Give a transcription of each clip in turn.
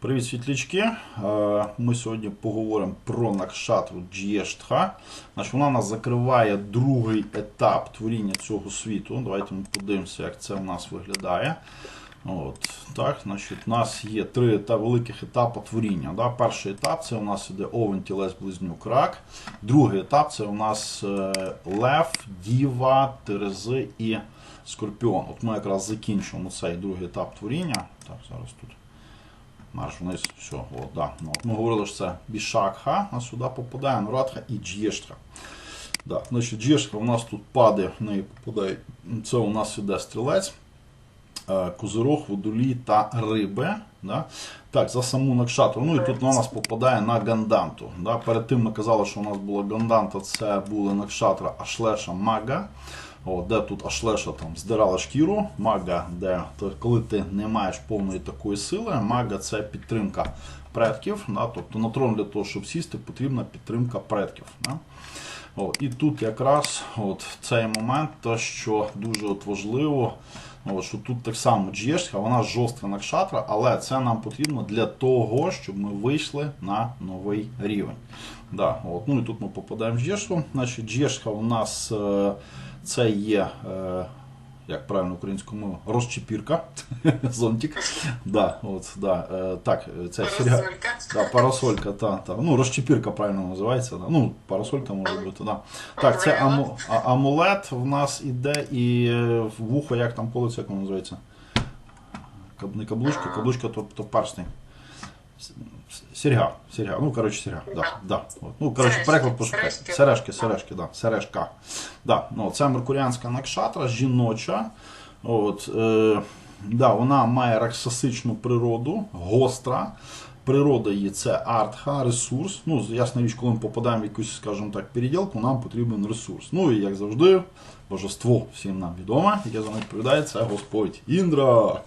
Привіт, світлячки. Е, Ми сьогодні поговоримо про Накшатру Джєштха. Значить, вона нас закриває другий етап творіння цього світу. Давайте ми подивимося, як це у нас виглядає. От, так, значить, у нас є три ета- великих етапи творіння. Да? Перший етап це у нас іде овен, тілес, близнюк, рак. Другий етап це у нас е, лев, діва, терези і скорпіон. От ми якраз закінчуємо цей другий етап творіння. Так, зараз тут. Марш вниз, все, от, да. ну, от ми говорили, що це Бішакха, а сюди попадає Нурадха і Джєштха. Да. Значить, Джєштха у нас тут падає, в неї попадає. Це у нас іде стрілець, е, козирог, водолій та риби. Да? Так, за саму Накшатру. Ну і тут вона нас попадає на Ганданту. Да? Перед тим ми казали, що у нас була Ганданта, це були Накшатра, Ашлеша, Мага. О, де тут Ашлеша там здирала шкіру, мага, де коли ти не маєш повної такої сили, мага це підтримка предків. Да? Тобто на трон для того, щоб сісти, потрібна підтримка предків. Да? О, і тут якраз от цей момент, те, що дуже от важливо, от, що тут так само джєшка, вона жорстка накшатра, але це нам потрібно для того, щоб ми вийшли на новий рівень. Да, от, ну і тут ми попадаємо в джєшку. Значить, джєшка у нас е, це є. Е, як правильно українською мовою, розчепірка, зонтик. Да, от, да, е, так, це серіал. Парасолька. Да, парасолька, та, та. Ну, розчепірка правильно називається. Да. Ну, парасолька може бути, да. Так, це аму, амулет в нас іде і е, в вухо, як там колиться, як воно називається? Не каблучка, каблучка то, то перстень. С- с- Серьга, серьга. Ну, коротше, серьга. Да, да. От. Ну, коротше, переклад пошукай. сережки. Сережки, сережки, да. Сережка. Да. Ну, це меркуріанська накшатра, жіноча. От, е, да, вона має раксасичну природу, гостра. Природа її це артха, ресурс. Ну, ясна річ, коли ми попадаємо в якусь, скажімо так, переділку, нам потрібен ресурс. Ну і як завжди, божество всім нам відоме, яке за них відповідає, це Господь Індра.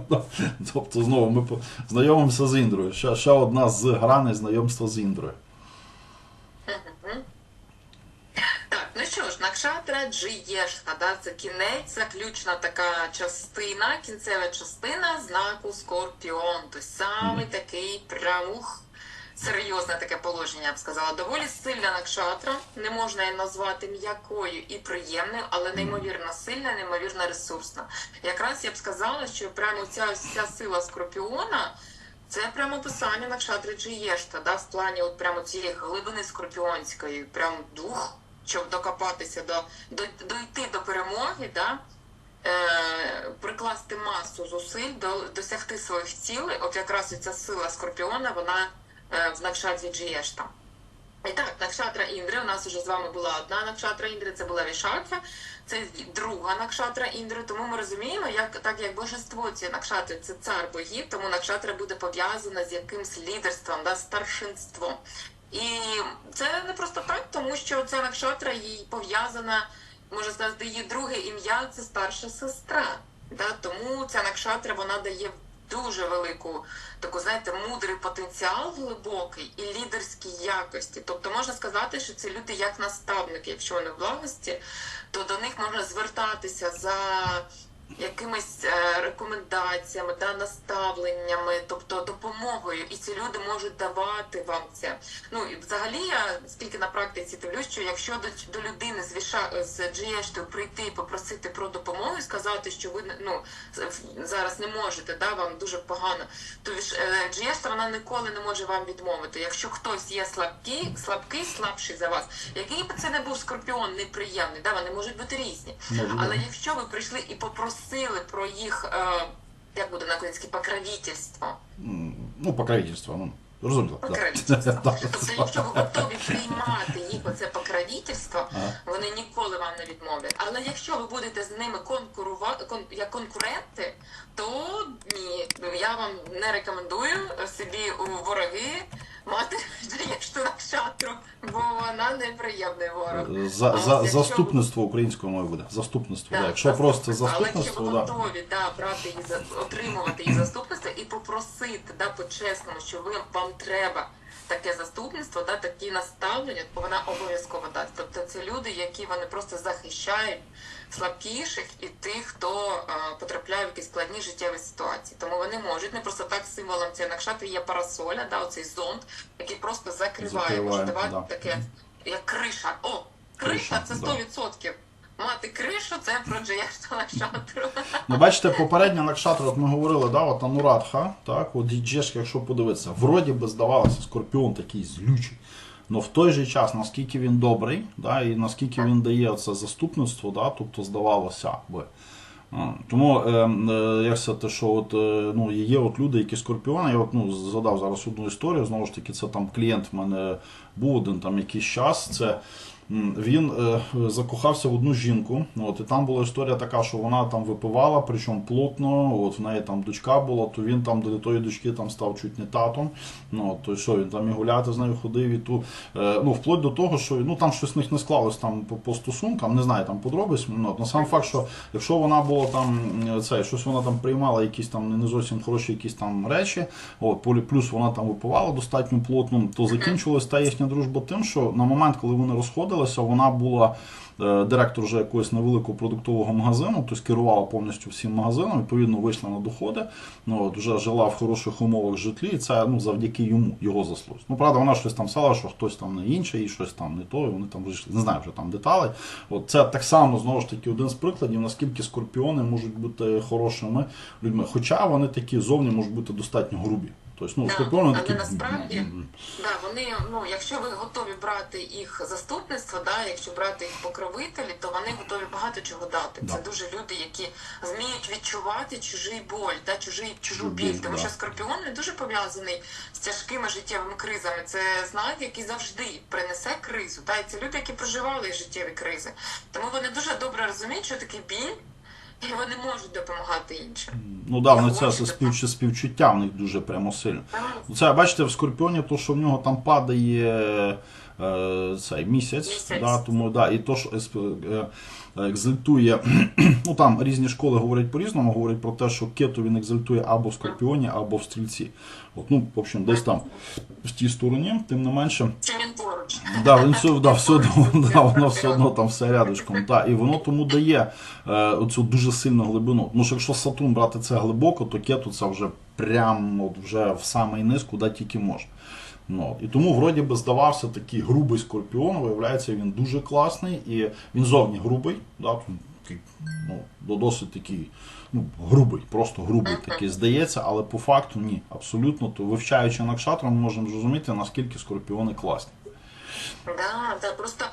тобто, знову ми знайомимося з Індрою. Ще, одна з граней знайомства з Індрою. Так, ну що ж, Накшатра Джиєшка, да, це кінець, заключна така частина, кінцева частина знаку Скорпіон. Тобто саме такий прямух, серйозне таке положення, я б сказала. Доволі сильна Накшатра, не можна її назвати м'якою і приємною, але неймовірно сильна, неймовірно ресурсна. Якраз я б сказала, що прямо ця вся сила Скорпіона. Це прямо писання Накшатри Джиєшта, да, в плані от прямо цієї глибини скорпіонської, прям дух, щоб докопатися до, до дойти до перемоги, да, е, прикласти масу зусиль, до, досягти своїх цілей. От якраз ця сила скорпіона, вона е, в Накшатрі Джиєшта. І так, накшатра Індри. У нас вже з вами була одна накшатра Індри, це була Вішакха, це друга накшатра Індри. Тому ми розуміємо, як так як божество ці накшатри це цар богів, тому накшатра буде пов'язана з якимсь лідерством, да, старшинством. І це не просто так, тому що ця накшатра їй пов'язана, можна сказати, її друге ім'я це старша сестра. Да? Тому ця накшатра вона дає дуже велику таку, знаєте, мудрий потенціал глибокий і лідерські якості. Тобто можна сказати, що це люди як наставники, якщо вони в благості, то до них можна звертатися за якимись е, рекомендаціями, да, наставленнями, тобто допомогою, і ці люди можуть давати вам це. Ну і взагалі я скільки на практиці дивлюсь, що якщо до, до людини з віша з джієштою прийти і попросити про допомогу і сказати, що ви ну зараз не можете, да, вам дуже погано, то джієшта вона ніколи не може вам відмовити. Якщо хтось є слабкий, слабкий, слабший за вас, який би це не був скорпіон неприємний, да, вони можуть бути різні. Але якщо ви прийшли і попросили про їх, е, як буде на українське, покровительство, Ну, покровительство, ну, розуміло. да. Тобто, якщо ви готові приймати їх оце покровительство, вони ніколи вам не відмовлять. Але якщо ви будете з ними конкурувати кон, як конкуренти, то ні, я вам не рекомендую собі у вороги мати Джаєшту Накшатру, бо вона неприємний ворог. За, за, якщо заступництво українською мовою буде. Заступництво, да. Так, Якщо просто заступництво. Але якщо ви готові да, брати її за отримувати заступництво і попросити да, по-чесному, що ви вам треба таке заступництво, да, такі наставлення, то вона обов'язково дасть. Тобто це люди, які вони просто захищають слабкіших і тих, хто е, потрапляє в якісь складні життєві ситуації. Тому вони можуть не просто так символом цієї накшатри є парасоля, да, оцей зонд, який просто закриває, Закриває, може давати да. таке, як криша. О, криша, Криша, це да. 100%. Мати кришу це про джеєшта накшатру. Ну, бачите, попередня накшатра, от ми говорили, да, от Анурадха, так, от Діджешка, якщо подивитися, вроді би здавалося, скорпіон такий злючий. Но в той же час, наскільки він добрий, да, і наскільки він дає це заступництво, да, тобто здавалося би. Тому е, е, як це те, що от, е, ну, є от люди, які скорпіони, я от, ну, згадав зараз одну історію, знову ж таки, це там клієнт в мене був один там якийсь час. Це він е, закохався в одну жінку. От, і там була історія така, що вона там випивала, причому плотно, от в неї там дочка була, то він там до тої дочки там став чуть не татом. Ну, то що він там і гуляти з нею ходив, і ту, е, ну, вплоть до того, що ну, там щось в них не склалось там по, по стосункам, не знаю там подробиць. Ну, на сам факт, що якщо вона була там це, щось вона там приймала якісь там не зовсім хороші якісь там речі, от, плюс вона там випивала достатньо плотно, то закінчилась та їхня дружба тим, що на момент, коли вони розходилися, вона була е, директор вже якогось невеликого продуктового магазину, тобто керувала повністю всім магазином, відповідно вийшла на доходи, ну, от, вже жила в хороших умовах житлі, і це ну, завдяки йому, його заслуг. Ну, правда, вона щось там сказала, що хтось там не інший, і щось там не то, і вони там вийшли, не знаю вже там деталей. От це так само, знову ж таки, один з прикладів, наскільки скорпіони можуть бути хорошими людьми. Хоча вони такі зовні можуть бути достатньо грубі. Тобто, ну, Да, скорпіони але такі. насправді, Да, вони, ну, якщо ви готові брати їх заступництво, да, якщо брати їх покровителі, то вони готові багато чого дати. Да. Це дуже люди, які вміють відчувати чужий боль, да, чужий, чужу Чужу біль. біль, Тому да. що скорпіон не дуже пов'язаний з тяжкими життєвими кризами. Це знак, який завжди принесе кризу. Да, і це люди, які проживали життєві кризи. Тому вони дуже добре розуміють, що таке біль, і вони можуть допомагати іншим. Ну да, вони це, це співчу, співчуття в них дуже прямо сильно. Так. Це бачите, в Скорпіоні, то, що в нього там падає е, цей місяць, Місяць. Да, тому, да, і то, що есп- е, екзальтує, ну там різні школи говорять по-різному, говорять про те, що кету він екзальтує або в Скорпіоні, або в стрільці. От, ну, в общем, десь там в тій стороні, тим не менше. Да, він все, да, все да, воно все одно там все рядышком. Та, і воно тому дає е, оцю дуже сильну глибину. Тому що якщо Сатурн брати це глибоко, то кету це вже прямо от вже в самий низ, куди тільки можна. Ну, і тому вроді би здавався такий грубий скорпіон, виявляється, він дуже класний, і він зовні грубий, да, ну, досить такий ну, грубий, просто грубий такий здається, але по факту ні, абсолютно. То вивчаючи накшатру, ми можемо зрозуміти, наскільки скорпіони класні. Да, да, просто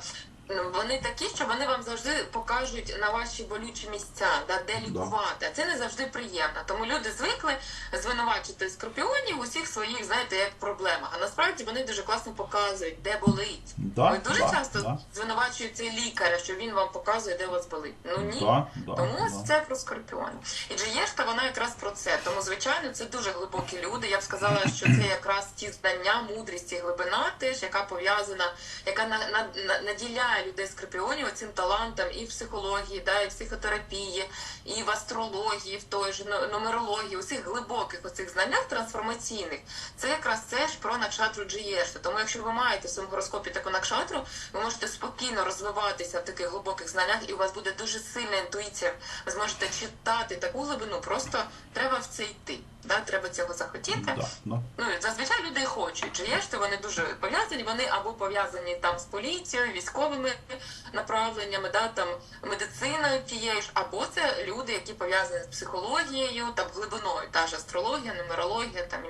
вони такі, що вони вам завжди покажуть на ваші болючі місця, да, де лікувати. А це не завжди приємно. Тому люди звикли звинувачити скорпіонів у всіх своїх, знаєте, як проблемах. А насправді вони дуже класно показують, де болить. Да, Ви дуже да, часто да. звинувачуєте лікаря, що він вам показує, де у вас болить. Ну ні. Да, да, Тому да. це про скорпіонів. І Джиєшта, вона якраз про це. Тому, звичайно, це дуже глибокі люди. Я б сказала, що це якраз ті знання, мудрість і глибина теж, яка пов'язана, яка на, на, на- наділяє людей скорпіонів цим талантом і в психології, да, і в психотерапії, і в астрології, в той же ну- нумерології, усіх глибоких оцих знаннях трансформаційних. Це якраз це ж про накшатру Джиєшта. Тому, якщо ви маєте в своєму гороскопі таку накшатру, ви можете спокійно розвиватися в таких глибоких знаннях, і у вас буде дуже сильна інтуїція. Ви зможете читати таку глибину, просто треба в це йти. Да? Треба цього захотіти. Да, да. Ну зазвичай люди хочуть. Чи є ж то вони дуже пов'язані? Вони або пов'язані там з поліцією, військовими направленнями, да там медициною тією ж, або це люди, які пов'язані з психологією, там глибиною, та ж астрологія, нумерологія, там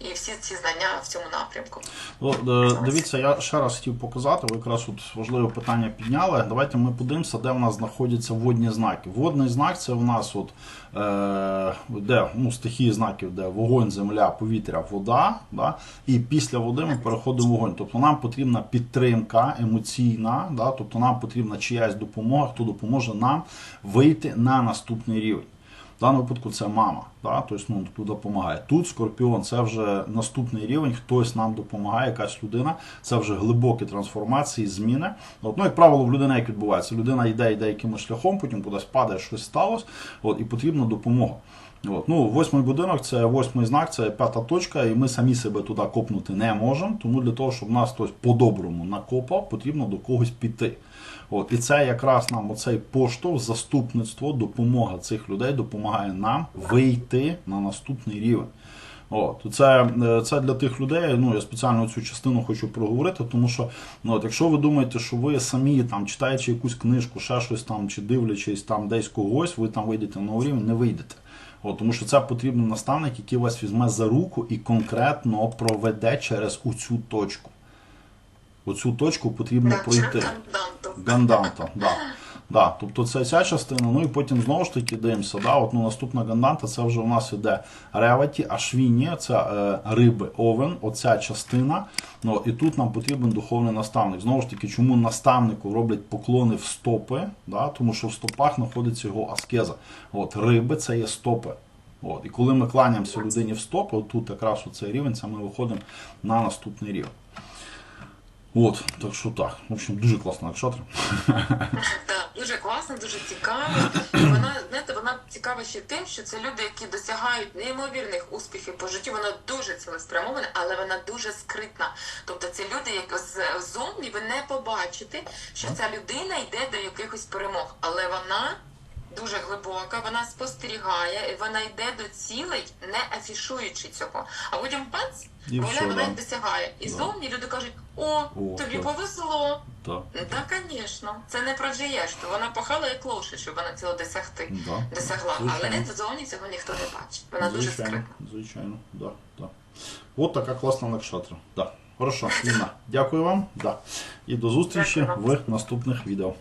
і, всі ці знання в цьому напрямку. Ну, е, Дивіться, я ще раз хотів показати, ви якраз от важливе питання підняли. Давайте ми подивимося, де в нас знаходяться водні знаки. Водний знак це в нас от, е, де ну, стихії знаків, де вогонь, земля, повітря, вода. Да? І після води ми переходимо в вогонь. Тобто нам потрібна підтримка емоційна, да? Тобто нам потрібна чиясь допомога, хто допоможе нам вийти на наступний рівень. В даному випадку це мама, да? тобто ну, хто допомагає. Тут скорпіон це вже наступний рівень, хтось нам допомагає, якась людина, це вже глибокі трансформації, зміни. От, ну, як правило, в людини як відбувається. Людина йде, йде якимось шляхом, потім кудись падає, щось сталося, от, і потрібна допомога. От. Ну, восьмий будинок це восьмий знак, це п'ята точка, і ми самі себе туди копнути не можемо. Тому для того, щоб нас хтось по-доброму накопав, потрібно до когось піти. От. І це якраз нам оцей поштовх, заступництво, допомога цих людей допомагає нам вийти на наступний рівень. От, це, е, це для тих людей. Ну я спеціально цю частину хочу проговорити, тому що ну, от, якщо ви думаєте, що ви самі там читаючи якусь книжку, ще щось там, чи дивлячись там десь когось, ви там вийдете на рівень, не вийдете. От, тому що це потрібен наставник, який вас візьме за руку і конкретно проведе через оцю точку. Оцю точку потрібно пройти. Ганданта, да. Да, тобто це ця частина, ну і потім знову ж таки дивимося. Да, от, ну, наступна ганданта це вже у нас іде реваті, ашвіні, це е, риби, овен, оця частина. Ну, і тут нам потрібен духовний наставник. Знову ж таки, чому наставнику роблять поклони в стопи? Да, тому що в стопах знаходиться його аскеза. От, риби це є стопи. От, і коли ми кланяємося людині в стопи, от тут якраз оцей рівень, це ми виходимо на наступний рівень. От, так що так. В общем, дуже класна акшатра. Так, дуже класно, дуже цікаво. І Вона знаєте, вона цікава ще тим, що це люди, які досягають неймовірних успіхів по життю. Вона дуже цілеспрямована, але вона дуже скритна. Тобто це люди, як з зовні ви не побачите, що ця людина йде до якихось перемог, але вона. Дуже глибока, вона спостерігає, вона йде до цілей, не афішуючи цього. А потім пац, І вона все, вона да. досягає. І Да. зовні люди кажуть: о, О, тобі так. повезло. Так, Так, звісно, це не про джиєшту. Вона пахала як лошадь, щоб вона цього досягти. да. Досягла, Звичайно. але ззовні цього ніхто не бачить. Вона дуже звичайно, скритна. звичайно, да, да. От така класна накшатра. Да. Хорошо, Інна, дякую вам. Да. І до зустрічі Дякую в наступних відео.